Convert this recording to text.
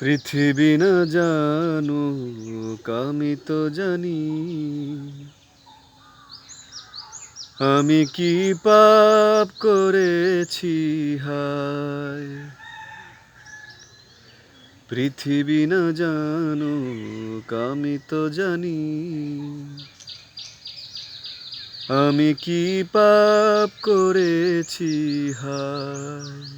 পৃথিবী না জানু আমি তো জানি। আমি কি পাপ করেছি, হায়? পৃথিবী না জানো আমি তো জানি। আমি কি পাপ করেছি, হায়?